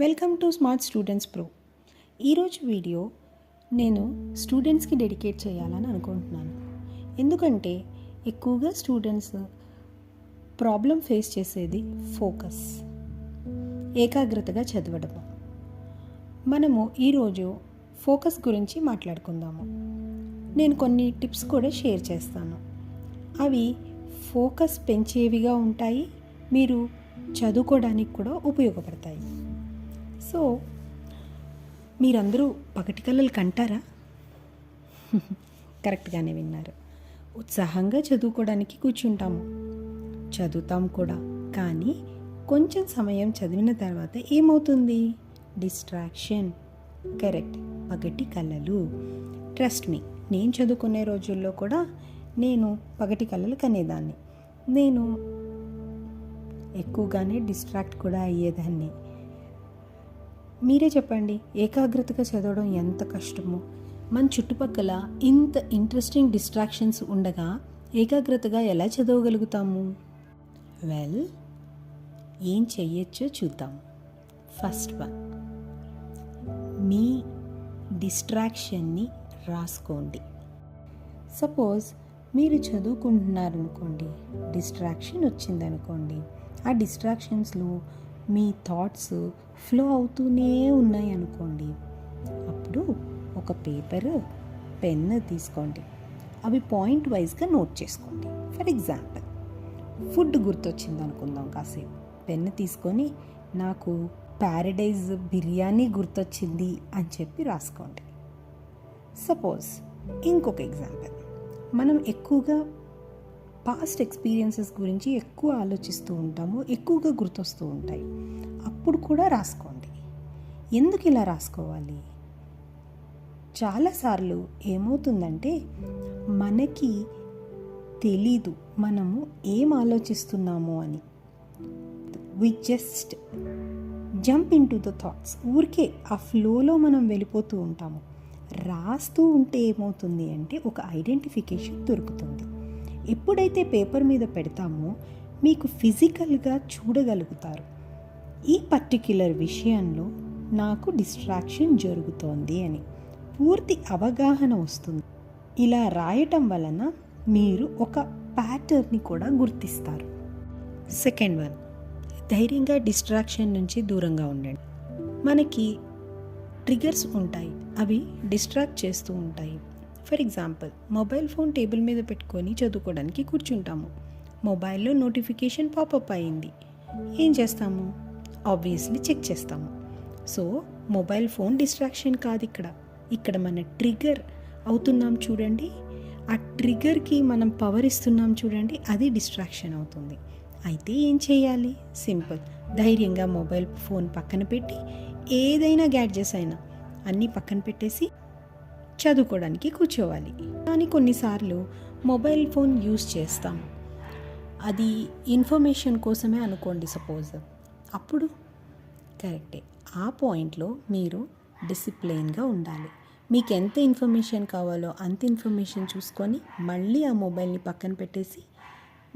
Welcome to smart students pro. ఈరోజు video నేను స్టూడెంట్స్కి డెడికేట్ చేయాలని అనుకుంటున్నాను. ఎందుకంటే ఎక్కువగా స్టూడెంట్స్ ప్రాబ్లం ఫేస్ చేసేది ఫోకస్ ఏకాగ్రతగా చదవడం. మనము ఈరోజు ఫోకస్ గురించి మాట్లాడుకుందాము. నేను కొన్ని టిప్స్ కూడా షేర్ చేస్తాను. అవి ఫోకస్ పెంచేవిగా ఉంటాయి మీరు చదువుకోవడానికి కూడా ఉపయోగపడతాయి. సో మీరందరూ పగటి కళ్ళలు కంటారా? కరెక్ట్గానే విన్నారు. ఉత్సాహంగా చదువుకోవడానికి కూర్చుంటాము. చదువుతాం కూడా కానీ కొంచెం సమయం చదివిన తర్వాత ఏమవుతుంది? డిస్ట్రాక్షన్. కరెక్ట్. పగటి కళలు ట్రస్ట్ మీ నేను చదువుకునే రోజుల్లో కూడా నేను పగటి కళలు కనేదాన్ని. నేను ఎక్కువగానే డిస్ట్రాక్ట్ కూడా అయ్యేదాన్ని. మీరే చెప్పండి ఏకాగ్రతగా చదవడం ఎంత కష్టమో. మన చుట్టుపక్కల ఇంత ఇంట్రెస్టింగ్ డిస్ట్రాక్షన్స్ ఉండగా ఏకాగ్రతగా ఎలా చదవగలుగుతాము? వెల్ ఏం చెయ్యొచ్చో చూద్దాం. ఫస్ట్ వన్ మీ డిస్ట్రాక్షన్ని రాసుకోండి. సపోజ్ మీరు చదువుకుంటున్నారనుకోండి డిస్ట్రాక్షన్ వచ్చిందనుకోండి ఆ డిస్ట్రాక్షన్స్లో మీ థాట్స్ ఫ్లో అవుతూనే ఉన్నాయి అనుకోండి. అప్పుడు ఒక పేపర్ పెన్ తీసుకోండి. అవి పాయింట్ వైజ్గా నోట్ చేసుకోండి. ఫర్ ఎగ్జాంపుల్ ఫుడ్ గుర్తొచ్చింది అనుకుందాం కాసేపు. పెన్ తీసుకొని నాకు ప్యారడైజ్ బిర్యానీ గుర్తొచ్చింది అని చెప్పి రాసుకోండి. సపోజ్ ఇంకొక ఎగ్జాంపుల్ మనం ఎక్కువగా పాస్ట్ ఎక్స్పీరియన్సెస్ గురించి ఎక్కువ ఆలోచిస్తూ ఉంటాము ఎక్కువగా గుర్తొస్తూ ఉంటాయి. అప్పుడు కూడా రాసుకోండి. ఎందుకు ఇలా రాసుకోవాలి? చాలాసార్లు ఏమవుతుందంటే మనకి తెలీదు మనము ఏం ఆలోచిస్తున్నాము అని. We just jump into the thoughts ఊరికే ఆ ఫ్లోలో మనం వెళ్ళిపోతూ ఉంటాము. రాస్తూ ఉంటే ఏమవుతుంది అంటే ఒక ఐడెంటిఫికేషన్ దొరుకుతుంది. ఎప్పుడైతే పేపర్ మీద పెడతామో మీకు ఫిజికల్గా చూడగలుగుతారు. ఈ పర్టిక్యులర్ విషయంలో నాకు డిస్ట్రాక్షన్ జరుగుతోంది అని పూర్తి అవగాహన వస్తుంది. ఇలా రాయటం వలన మీరు ఒక ప్యాటర్న్ని కూడా గుర్తిస్తారు. సెకండ్ వన్ ధైర్యంగా డిస్ట్రాక్షన్ నుంచి దూరంగా ఉండండి. మనకి ట్రిగర్స్ ఉంటాయి. అవి డిస్ట్రాక్ట్ చేస్తూ ఉంటాయి. For example mobile phone table మీద పెట్టుకొని చదువుకోవడానికి కూర్చుంటాము. మొబైల్లో నోటిఫికేషన్ పాపప్ అయింది. ఏం చేస్తాము? ఆబ్వియస్లీ చెక్ చేస్తాము. సో మొబైల్ ఫోన్ డిస్ట్రాక్షన్ కాదు ఇక్కడ ఇక్కడ మన ట్రిగర్ అవుతున్నాం చూడండి. ఆ ట్రిగర్కి మనం పవర్ ఇస్తున్నాం చూడండి. అది డిస్ట్రాక్షన్ అవుతుంది. అయితే ఏం చేయాలి? సింపుల్. ధైర్యంగా మొబైల్ ఫోన్ పక్కన పెట్టి ఏదైనా గ్యాడ్జెట్స్ అయినా అన్నీ పక్కన పెట్టేసి చదువుకోవడానికి కూర్చోవాలి. కానీ కొన్నిసార్లు మొబైల్ ఫోన్ యూస్ చేస్తాం. అది ఇన్ఫర్మేషన్ కోసమే అనుకోండి సపోజ్. అప్పుడు కరెక్టే. ఆ పాయింట్లో మీరు డిసిప్లైన్గా ఉండాలి. మీకు ఎంత ఇన్ఫర్మేషన్ కావాలో అంత ఇన్ఫర్మేషన్ చూసుకొని మళ్ళీ ఆ మొబైల్ని పక్కన పెట్టేసి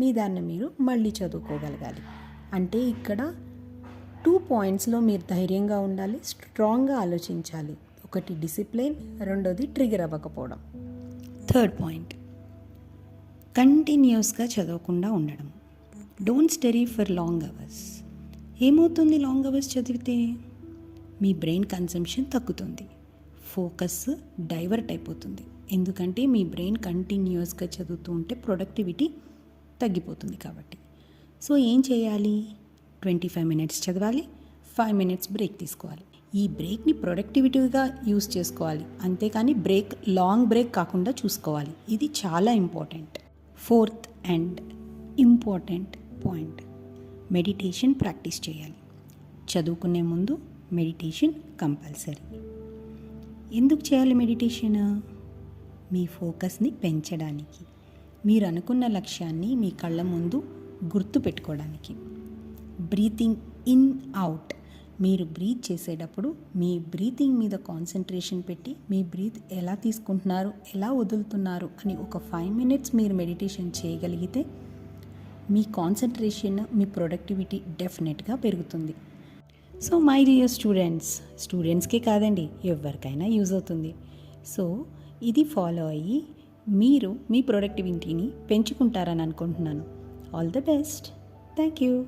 మీ దాన్ని మీరు మళ్ళీ చదువుకోగలగాలి. అంటే ఇక్కడ టూ పాయింట్స్లో మీరు ధైర్యంగా ఉండాలి స్ట్రాంగ్గా ఆలోచించాలి. ఒకటి డిసిప్లిన్ రెండోది ట్రిగర్ అవ్వకపోవడం. థర్డ్ పాయింట్ కంటిన్యూస్గా చదవకుండా ఉండడం. Don't study for long hours ఏమవుతుంది లాంగ్ అవర్స్ చదివితే? మీ బ్రెయిన్ కన్సంప్షన్ తగ్గుతుంది. ఫోకస్ డైవర్ట్ అయిపోతుంది. ఎందుకంటే మీ బ్రెయిన్ కంటిన్యూస్గా చదువుతూ ఉంటే ప్రొడక్టివిటీ తగ్గిపోతుంది కాబట్టి. సో ఏం చేయాలి? ట్వంటీ ఫైవ్ మినిట్స్ చదవాలి ఫైవ్ మినిట్స్ బ్రేక్ తీసుకోవాలి. ఈ బ్రేక్ని ప్రొడక్టివిటీగా యూస్ చేసుకోవాలి. అంతేకాని బ్రేక్ లాంగ్ బ్రేక్ కాకుండా చూసుకోవాలి. ఇది చాలా important. Fourth and important point. Meditation practice చేయాలి. చదువుకునే ముందు మెడిటేషన్ కంపల్సరీ. ఎందుకు చేయాలి మెడిటేషన్? మీ ఫోకస్ని పెంచడానికి. మీరు అనుకున్న లక్ష్యాన్ని మీ కళ్ళ ముందు గుర్తు పెట్టుకోవడానికి బ్రీతింగ్ ఇన్ అవుట్. మీరు బ్రీత్ చేసేటప్పుడు మీ బ్రీతింగ్ మీద కాన్సన్ట్రేషన్ పెట్టి మీ బ్రీత్ ఎలా తీసుకుంటున్నారు ఎలా వదులుతున్నారు అని ఒక ఫైవ్ మినిట్స్ మీరు మెడిటేషన్ చేయగలిగితే మీ కాన్సన్ట్రేషన్ మీ ప్రొడక్టివిటీ డెఫినెట్గా పెరుగుతుంది. సో మై డియర్ స్టూడెంట్స్ స్టూడెంట్స్కే కాదండి ఎవరికైనా యూజ్ అవుతుంది. సో ఇది ఫాలో అయ్యి మీరు మీ ప్రొడక్టివిటీని పెంచుకుంటారని అనుకుంటున్నాను. All the best thank you